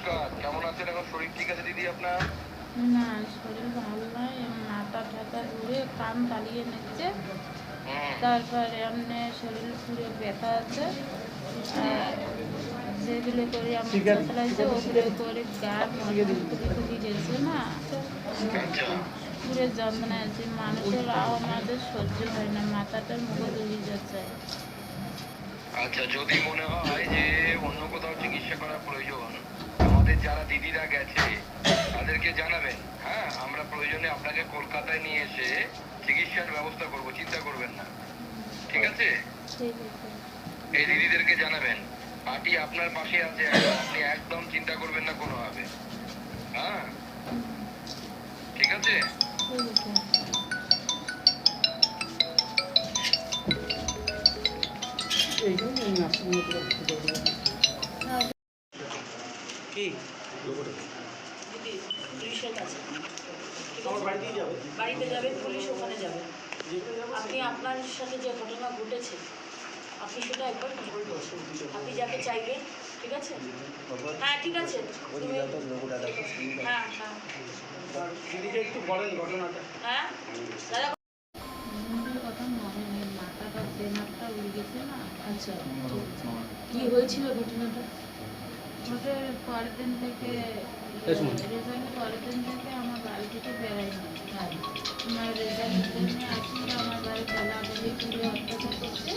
নমস্কার কেমন আছেন এখন? শরীর ঠিক আছে দিদি আপনার? না শরীর ভালো নয় মাথা ঠাতা ঘুরে কান পালিয়ে নিচ্ছে। তারপরে এমনি শরীর পুরো ব্যথা আছে। যেগুলো করে আমার চালাইছে ওগুলো করে গা মনে খুবই গেছে না। আচ্ছা। পুরো যন্ত্রণা আছে মানুষের আও আমাদের সহ্য হয় না মাথাটার মুখে দৌড়ে যাচ্ছে। আচ্ছা যদি মনে হয় যে অন্য কোথাও চিকিৎসা করা প্রয়োজন আমাদের যারা দিদিরা গেছে, তাদেরকে জানাবেন। হ্যাঁ আমরা প্রয়োজনে আপনাকে কলকাতায় নিয়ে এসে চিকিৎসার ব্যবস্থা করব, চিন্তা করবেন না। ঠিক আছে? এই দিদিদেরকে জানাবেন। পার্টি আপনার পাশে আছে, আপনি একদম চিন্তা করবেন না কোনোভাবে। হ্যাঁ? ঠিক আছে? ঠিক বাড়িতে যাবে পুলিশ ওখানে যাবে। আপনি আপনার সাথে যে ঘটনা ঘটেছে আপনি সেটা একবার আপনি যাকে চাইবেন ঠিক আছে? হ্যাঁ ঠিক আছে। তুমি- হ্যাঁ হ্যাঁ। দিদিকে একটু বলেন ঘটনাটা হ্যাঁ? দাদা মনে আচ্ছা কি হয়েছিল ঘটনাটা? ওটা পরের দিন থেকে রেজাল্ট পরের দিন থেকে আমার বাড়ি থেকে বেড়াই না আমার রেজাল্টের জন্য আসলে আমার বাড়ি গালাগালি পুরো অত্যাচার করছে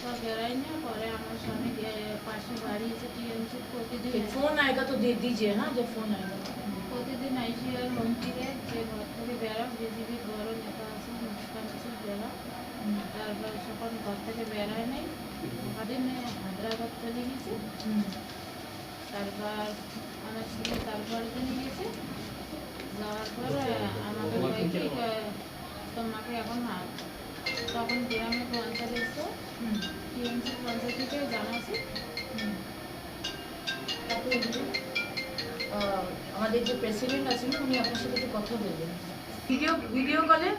তো বেড়াই না পরে আমার স্বামী গে- পাশে বাড়ি এসে টিএমসি প্রতিদিন फोन आएगा तो दे दीजिए हाँ जब फोन आएगा প্রতিদিন আইসি আর হুমকি দেয় যে ঘর থেকে বেড়াও বিজেপির বড় নেতা আছে মুস্কান আছে বেড়াও তারপর যখন ঘর থেকে বেড়ায় নাই ওখানে হায়দ্রাবাদ চলে গেছি তারপর আমার ছেলে তারপর দিন গেছে যাওয়ার পর আমাকে কয় কি তোমাকে এখন মার তখন গ্রামে পঞ্চায়েত এসে টিএমসি পঞ্চায়েত থেকে আহ, আমাদের যে প্রেসিডেন্ট আছেন উনি আপনার সাথে একটু কথা বলবেন। ভিডিও ভিডিও কলে?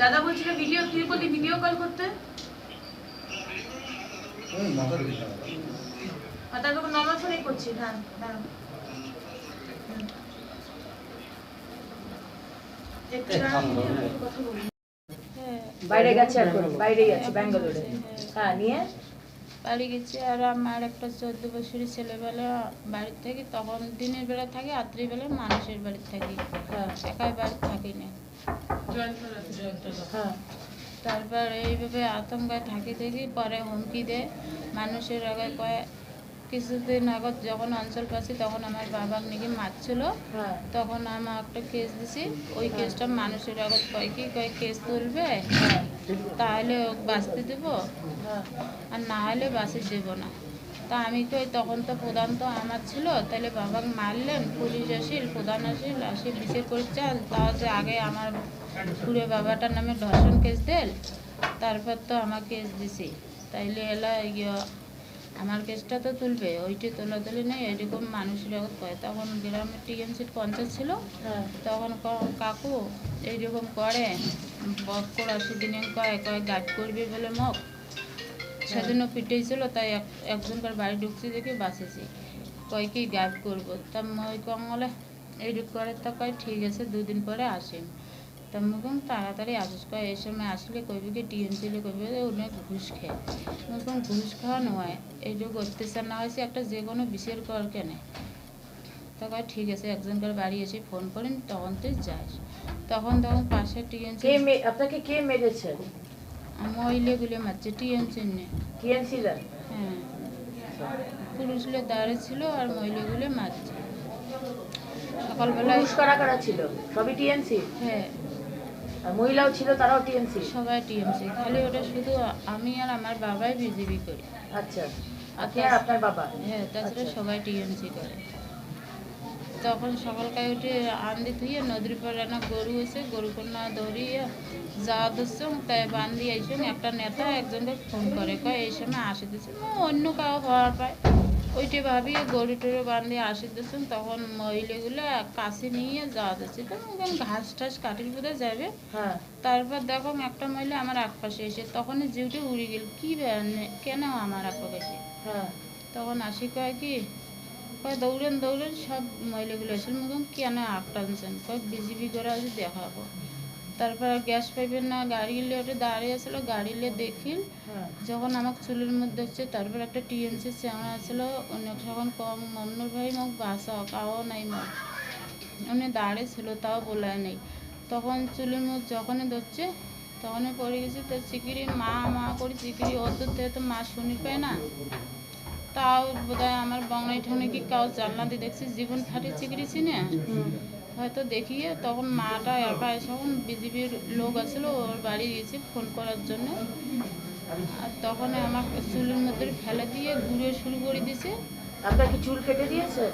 দাদা বলছিল ভিডিও তুই বলি ভিডিও কল করতে? হ্যাঁ। দাঁড়ান, হ্যাঁ বাইরে গেছে এখন বাইরেই আছে ব্যাঙ্গালোরে। হ্যাঁ নিয়ে? বাড়ি গেছি আর আমার একটা চোদ্দ বছরের ছেলেবেলা বাড়ির থাকি তখন দিনের বেলা থাকি রাত্রিবেলা মানুষের বাড়ি থাকি। হ্যাঁ। একাই বাড়ি থাকি না। হ্যাঁ। তারপর এইভাবে আতঙ্কায় থাকি থাকি পরে হুমকি দেয়। মানুষের আগে কয় কিছুদিন আগত যখন অঞ্চল পাচ্ছি তখন আমার বাবা নাকি মারছিল। হ্যাঁ। তখন আমার একটা কেস দিছি। ওই কেসটা মানুষের আগত কয় কি কয় কেস তুলবে? তাহলে ওকে বাঁচতে দেবো? হ্যাঁ। আর না হলে বাসে দেবো না। তা আমি কই তখন তো প্রধান তো আমার ছিল। তাহলে বাবাকে মারলেন। পুলিশ আসিল প্রধান আসিল আসি বিচার করছেন। যে আগে আমার পুরো বাবাটার নামে ধর্ষণ কেস দেল তারপর তো আমার কেস দিছি। তাইলে এলা ইয়ে আমার কেসটা তো তুলবে ওইটি তোলা তুলি নেই এরকম মানুষের কয় তখন গ্রামের টিএমসির পঞ্চায়েত ছিল হ্যাঁ। তখন কাকু এইরকম করে বক্কর দিনে কয় কয় গাইড করবি বলে মোক। সেদিনও পিটেছিল তাই এক একজনকার বাড়ি ঢুকছি দেখে বাঁচেছি। কয় কি গাইড করব? তা মই কম বলে এইরকম করে তা কয় ঠিক আছে দুদিন পরে আসেন। তা মুখম তাড়াতাড়ি আসিস কয় এই সময় আসলে কইবি কি টিএমসিলে কইবি অনেক ঘুষ খেয়ে। মুখম ঘুষ খাওয়া নয় এইটুকু অত্যাচার না হয়েছে একটা যে কোনো বিচার কর কেনে। তা কয় ঠিক আছে একজনকার বাড়ি এসে ফোন করেন তখন তুই যাস। তখন তখন পাশে টিএমসি আপনাকে কে মেরেছে? মহিলাগুলো মারছে টিএমসি হ্যাঁ পুরুষগুলো দাঁড়িয়ে ছিল আর মহিলাগুলো মারছে। সকালবেলায় পুরুষ কারা কারা ছিল? সবই টিএনসি হ্যাঁ। মহিলাও ছিল তারাও টিএনসি সবাই টিএমসি খালি ওটা শুধু আমি আর আমার বাবাই বিজেপি করি। আচ্ছা। আপনি আর আপনার বাবা? হ্যাঁ তাছাড়া আচ্ছা। সবাই টিএমসি করে। তখন সকালকায় উঠে আন্দি থুয়ে নদীর পরে না গরু হয়েছে গরু কন্যা দৌড়িয়ে যাওয়া দিচ্ছে তাই বান্ধি একটা নেতা একজনকে ফোন করে কয় এই সময় আসে দিচ্ছে অন্য কাউ হওয়ার পায়। ওইটা ভাবি গরু টরু বান্ধে আসি দিচ্ছেন তখন মহিলাগুলো কাছে নিয়ে যাওয়া যাচ্ছে। তখন ঘাস টাস কাটির বোধ যাবে। হ্যাঁ। তারপর দেখো একটা মহিলা আমার এক পাশে এসে তখন জিউটে উড়ে গেল। কি কেন আমার এক পাশে? হ্যাঁ। তখন আসি কয় কি কয় দৌড়েন দৌড়েন সব মহিলাগুলো এসে মুখম কেন আগ টানছেন? কয় বিজিবি করে আজ দেখাবো। তারপর গ্যাস পাইপের না গাড়ি নিয়ে ওটা দাঁড়িয়ে আসলো গাড়ি লিয়ে দেখিল হ্যাঁ। যখন আমাকে চুলের মধ্যে হচ্ছে তারপর একটা টিএমসি চ্যাংড়া আছিল উনি তখন কম মমনুর ভাই মোক বাসা কাও নাই মোক। উনি দাঁড়িয়ে ছিল তাও বলায় নেই। তখন চুলের মধ্যে যখনই ধরছে তখনই পড়ে গেছে তো চিকিরি মা মা করে চিকিরি অদ্ভুত থেকে তো মা শুনি পায় না। তাও বোধহয় আমার বাংলায় ঠনে কি কাউ জানলা দিয়ে দেখছি জীবন ফাটিয়ে চিকিরিছি না হয়তো দেখিয়ে তখন মাটা একা তখন বিজেপির লোক আসলো ওর বাড়ি গেছে ফোন করার জন্য। আর তখন আমাকে চুলের মধ্যে ফেলে দিয়ে ঘুরে শুরু করে দিছে আপনার কি চুল কেটে দিয়েছে?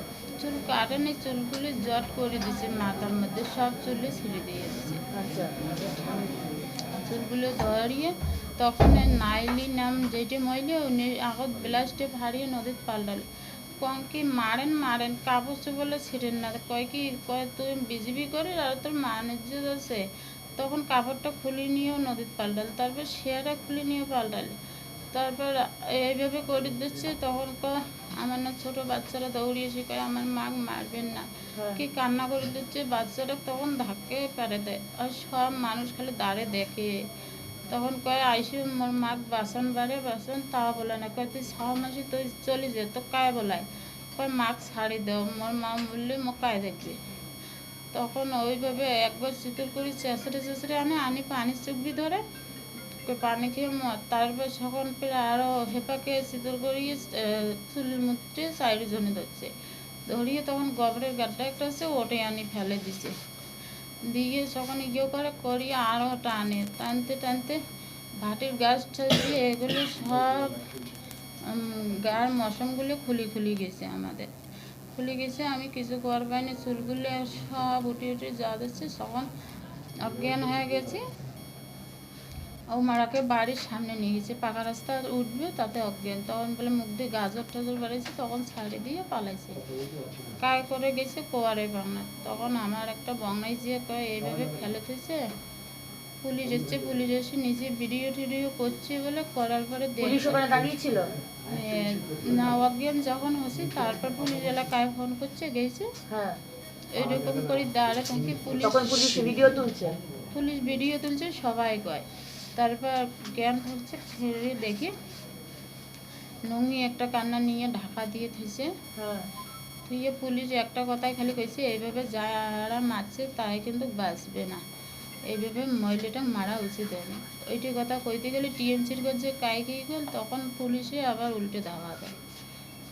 চুল কাটেনি চুলগুলি জট করে দিছে মাথার মধ্যে সব চুলে ছিঁড়ে দিয়ে দিছে আচ্ছা। চুলগুলো ধরিয়ে তখন নাইলি নাম যেটি মহিলা উনি আগত ব্লাস্টে ফাড়িয়ে নদীত পাল্টাল কম কি মারেন মারেন কাপড় চোপড়ে ছিঁড়েন না। কয় কি কয় তুই বিজিবি করে আর তোর মানুষ আছে? তখন কাপড়টা খুলে নিয়েও নদীত পাল্টাল। তারপর শেয়ারটা খুলে নিয়ে পাল্টালে। তারপর এইভাবে করে দিচ্ছে। তখন আমার না ছোট বাচ্চারা দৌড়িয়ে এসে কয় আমার মা মারবেন না। হ্যাঁ। কি কান্না করে দিচ্ছে? বাচ্চারা তখন ধাক্কে পারে দেয়। আর সব মানুষ খালি দাঁড়ে দেখে। তখন কয়, আইসি, মোর মাক বাসন বাড়ে, বাসন তা বলে না। কয়, তুই ছ মাসে তুই চলে যে তো কায় বলায়? কয়, মাক ছাড়ি দাও, মোর মা বললে মো কায় দেখবে। তখন ওইভাবে একবার চিতল করে চেঁচড়ে চেঁচড়ে আনে, আনি পানি চুকবি ধরে পানি খেয়ে তারপর যখন প্রায় আরও হেপাকে চিতল করিয়ে চুলের মধ্যে সাইড জনে ধরছে। ধরিয়ে তখন গোবরের গাড্ডা একটা আছে, ওটাই আনি ফেলে দিছে। দিয়ে যখন ইয়ে করে, করিয়ে আরও টানে, টানতে টানতে ভাটির গাছ দিয়ে এগুলো সব গার মশমগুলো খুলি খুলি গেছে আমাদের। খুলে গেছে, আমি কিছু করবাইনি চুলগুলো সব উঠে উঠে যা দিচ্ছে তখন অজ্ঞান হয়ে গেছে। ও মারাকে বাড়ির সামনে নিয়ে গেছে। পাকা রাস্তা উঠবে তাতে অজ্ঞান। তখন বলে মুখ দিয়ে গাজর টাজর বাড়িয়েছে তখন ছাড়ে দিয়ে পালাইছে। কায় করে গেছে কোয়ারে বাংলা। তখন আমার একটা বংনাই যে কয় এইভাবে ফেলে দিয়েছে পুলিশ এসছে পুলিশ এসে নিজে ভিডিও টিডিও করছে বলে করার পরে দাঁড়িয়েছিল? না অজ্ঞান যখন হচ্ছে তারপর পুলিশ এলাকায় ফোন করছে গেছে। হ্যাঁ। এইরকম করে দাঁড়ে থাকি পুলিশ পুলিশ ভিডিও তুলছে? পুলিশ ভিডিও তুলছে সবাই কয়। তারপর জ্ঞান হচ্ছে ফিরে দেখি নঙ্গি একটা কান্না নিয়ে ঢাকা দিয়ে থইছে হ্যাঁ। থুয়ে পুলিশ একটা কথাই খালি কইছে এইভাবে যারা মারছে তাই কিন্তু বাঁচবে না। এইভাবে মহিলাটা মারা উচিত হয়নি। ওইটি কথা কইতে গেলে টিএমসির কাছে কাই কি গেল তখন পুলিশে আবার উল্টে ধাওয়া দেয়।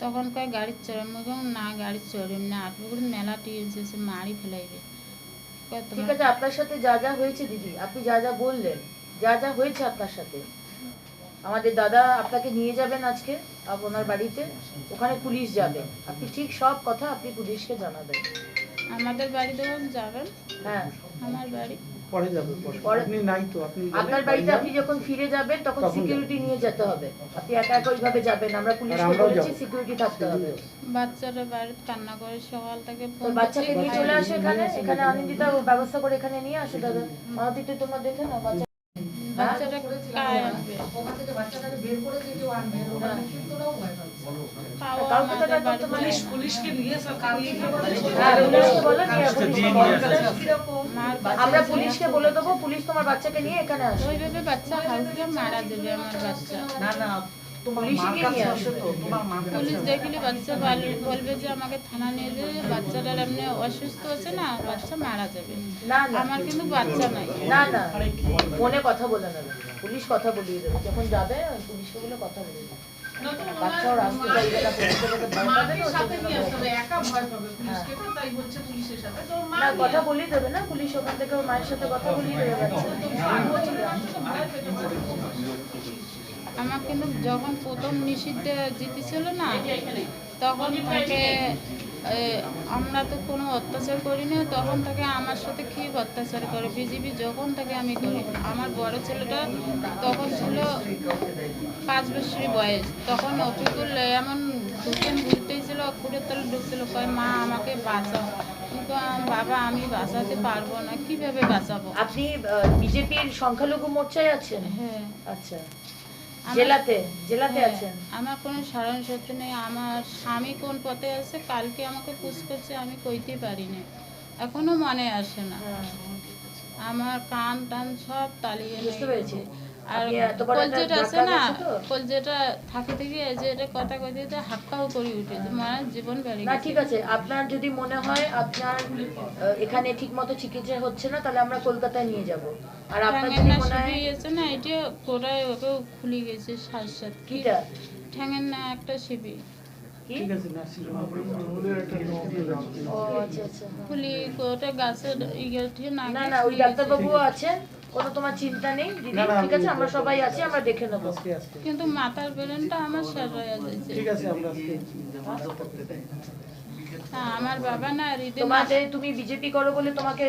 তখন কয় গাড়ির চড়াম না গাড়ির চড়িম না আপনি করে মেলা টিএমসি এসে মারি ফেলাইবে। ঠিক আছে আপনার সাথে যা যা হয়েছে দিদি আপনি যা যা বললেন যা যা হয়েছে আপনার সাথে। আমাদের দাদা আপনাকে নিয়ে যাবেন আজকে আপনার বাড়িতে। ওখানে পুলিশ যাবে। আপনি ঠিক সব কথা আপনি পুলিশকে জানাবেন। আমাদের বাড়ি যখন যাবেন। হ্যাঁ। আমার বাড়ি। পরে যাবে পরে। পরে- আপনি নাই তো আপনি আপনার বাড়িতে আপনি যখন ফিরে যাবেন তখন তখন সিকিউরিটি নিয়ে যেতে হবে। আপনি একা একা ওইভাবে যাবেন আমরা পুলিশকে বলেছি সিকিউরিটি থাকতে হবে। বাচ্চারা বাড়িতে কান্না করে সকাল থেকে বাচ্চাকে নিয়ে চলে আসো এখানে। এখানে আনন্দিতা ব্যবস্থা করে এখানে নিয়ে আসো দাদা। তোমরা দেখে না বাচ্চা কায় হ্যাঁ। পুলিশকে বলো। মার আমরা পুলিশকে বলে দেবো পুলিশ তোমার বাচ্চাকে নিয়ে এখানে আসবে। ওইভাবে বাচ্চা মারা দেবে আমার বাচ্চা। না আসো পুলিশ দেখলে বাচ্চা বল- বলবে যে আমাকে থানা নিয়ে যাবে বাচ্চাটার এমনি অসুস্থ আছে না বাচ্চা মারা যাবে। না না। আমার কিন্তু বাচ্চা নাই। না না। ফোনে কথা বলে পুলিশ কথা বলিয়ে দেবে। যখন যাবে পুলিশকে বলে কথা বলিয়ে দেবে। কথা বলিয়ে দেবে না পুলিশ ওখান থেকে মায়ের সাথে কথা বলিয়ে দেবে। বাচ্চা আমার কিন্তু যখন প্রথম নিষিদ্ধ জিতেছিল না তখন তাকে আমরা তো কোনো অত্যাচার করি না তখন তাকে আমার সাথে খুব অত্যাচার করে? বিজেপি যখন তাকে আমি করি আমার বড় ছেলেটা তখন ছিল পাঁচ বছরের বয়স তখন অফিকুল এমন দোকান ঘুরতেছিল অক্ষরের তলে ঢুকছিল কয় মা আমাকে বাঁচাও। কিন্তু বাবা আমি বাঁচাতে পারব না কীভাবে বাঁচাবো? আপনি বিজেপির সংখ্যালঘু মোর্চায় আছেন? হ্যাঁ। আচ্ছা। জেলাতে জেলাতে হ্যাঁ, আছেন? আমার কোনো স্মরণ সত্যি নেই। আমার স্বামী কোন পথে আছে কালকে আমাকে পুষ করছে আমি কইতে পারি না এখনও মনে আসে না। হ্যাঁ আমার কান টান সব তালিয়ে বুঝতে পেরেছি। আর একটা কলজেটা আছে না কলজেটা থাকে থেকে যে এটা কথা কইতে কইতে হাক্কাও করে উঠেছে মানে জীবন বেড়ে না ঠিক আছে আপনার যদি মনে হয় আপনার এখানে ঠিক মতো চিকিৎসা হচ্ছে না তাহলে আমরা কলকাতায় নিয়ে যাব। আর আপনার যদি মনে হয় না এটা কোটায় ওকেও খুলে গেছে সাত সাত কিটা? ঠ্যাঙের না একটা শিবি ঠিক আছে নার্সিং ও আচ্ছা আচ্ছা। খুলি ওটা গাছের ইয়ে না না ওই ডাক্তারবাবু আছেন? কোনো তোমার চিন্তা নেই দিদি ঠিক আছে? আমরা সবাই আছি আমরা দেখে নেব। কিন্তু মাথার ব্রেনটা আমার শেষ হয়ে যাচ্ছে ঠিক আছে আমরা হ্যাঁ, আমার বাবা না হৃদয় তোমাদের তুমি বিজেপি করো বলে তোমাকে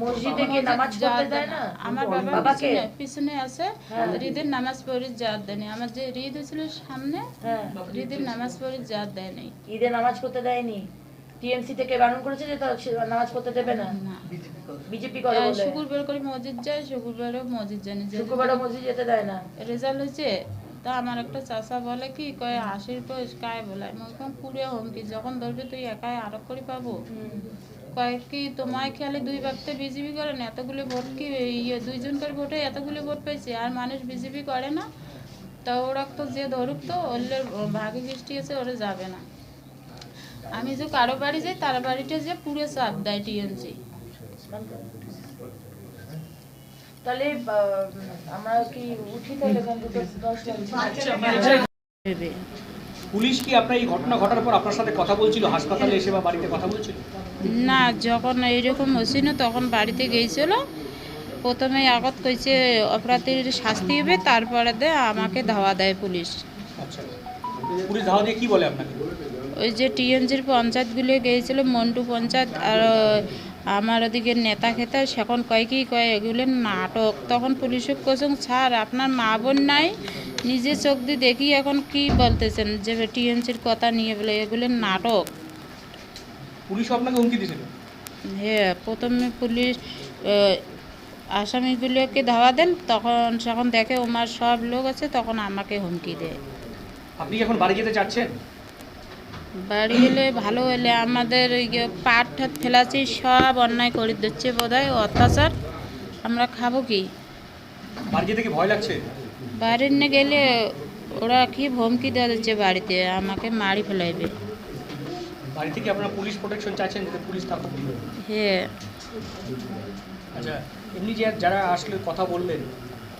মসজিদে গিয়ে নামাজ পড়তে দেয় না? আমার বাবা পিছনে পিছনে আছে হ্যাঁ। হৃদের নামাজ পড়ে জাত দেয়নি আমার যে হৃদ ছিল সামনে হ্যাঁ। হৃদের নামাজ পড়ে জাত দেয় নাই। ঈদে নামাজ পড়তে দেয়নি? টিএমসি থেকে বারণ করেছে যে তারা নামাজ পড়তে দেবে না। না। বিজেপি করে। বলে। শুক্রবার করে মসজিদ যায় শুক্রবারও মসজিদ জানি শুক্রবারও মসজিদ যেতে দেয় না। রেজাল্ট হয়েছে। তা আমার একটা চাচা বলে কি কয় আশির কায় বলে। হুমকি যখন ধরবে তুই একাই আরোপ করে পাবো? কয়েক কি তোমায় খেয়ালে দুই ব্যক্তি বিজেপি করে না? এতগুলো ভোট কি ইয়ে দুইজন করে ভোটে এতগুলো ভোট পেয়েছে? আর মানুষ বিজেপি করে না? তা ওরা তো যে ধরুক তো ওদের ভাগে বৃষ্টি আছে ওরা যাবে না। আমি যে কারও বাড়ি যাই তার বাড়িতে যে পুরো চাপ দেয় টিএমসি তাহলে আমরা কি উঠি তাহলে এখান থেকে দশ লাগছে ভেবে পুলিশ কি আপনার এই ঘটনা ঘটার পর আপনার সাথে কথা বলছিল? হাসপাতালে এসে বা বাড়িতে কথা বলছিল? না যখন এইরকম হয়েছিল তখন বাড়িতে গিয়েছিল। প্রথমে আগত কইছে অপরাধীর শাস্তি হবে তারপরে দে আমাকে ধাওয়া দেয় পুলিশ। আচ্ছা। পুলিশ ধাওয়া দিয়ে কি বলে আপনাকে? ওই যে টিএনজির পঞ্চায়েতগুলো গিয়েছিল মন্টু পঞ্চায়েত আর আমার ওদিকে নেতা খেতা সেখন কয় কি কয় এগুলো নাটক। তখন পুলিশের কোচিং স্যার আপনার মা বোন নাই নিজে চোখ দিয়ে দেখি এখন কি বলতেছেন যে টিএমসির কথা নিয়ে বলে এগুলো নাটক। পুলিশ আপনাকে হুমকি দিয়েছিল? হ্যাঁ প্রথমে পুলিশ আসামিগুলোকে ধাওয়া দেন তখন যখন দেখে ওমার সব লোক আছে তখন আমাকে হুমকি দেয়। আপনি এখন বাড়ি যেতে চাচ্ছেন? বাড়ি গেলে ভালো হলে আমাদের ওই পাট ঠাট ফেলাচ্ছি সব অন্যায় করে দিচ্ছে বোধ হয় অত্যাচার। আমরা খাব কি? বাড়ি যেতে কি ভয় লাগছে? বাইরে নিয়ে গেলে ওরা কি হুমকি দেওয়া দিচ্ছে বাড়িতে আমাকে মারি ফেলাইবে। বাড়ি থেকে আপনারা পুলিশ প্রোটেকশন চাইছেন যাতে পুলিশ থাকুক? হ্যাঁ। আচ্ছা এমনি যে যারা আসলে কথা বললেন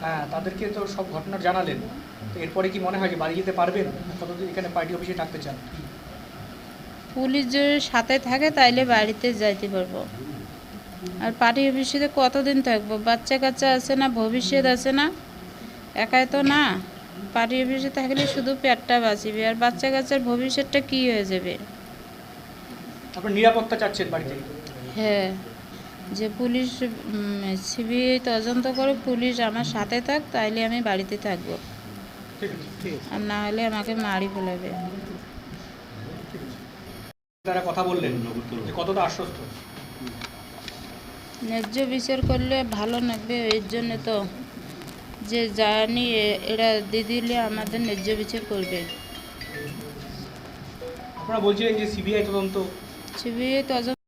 হ্যাঁ তাদেরকে তো সব ঘটনা জানালেন। তো এরপরে কি মনে হয় যে বাড়ি যেতে পারবেন? কতদিন এখানে পার্টি অফিসে থাকতে চান? পুলিশ যদি সাথে থাকে তাইলে বাড়িতে যাইতে পারব। আর পার্টি অফিসে কতদিন থাকব? বাচ্চা কাচ্চা আছে না? ভবিষ্যৎ আছে না? একাই তো না। পার্টি অফিসে থাকলে শুধু পেটটা বাঁচিবে। আর বাচ্চা কাচ্চার ভবিষ্যৎটা কি হয়ে যাবে? নিরাপত্তা চাচ্ছেন হ্যাঁ। যে পুলিশ সিবিআই তদন্ত করে পুলিশ আমার সাথে থাক তাইলে আমি বাড়িতে থাকব। আর না হলে আমাকে মারি ফেলাবে। তারা কথা বললেন যে কতটা আশ্বস্ত? ন্যায্য বিচার করলে ভালো লাগবে এর জন্য তো যে জানি এরা দিয়ে দিলে আমাদের ন্যায্য বিচার করবে। আপনারা বলছিলেন যে সিবিআই তদন্ত সিবিআই তদন্ত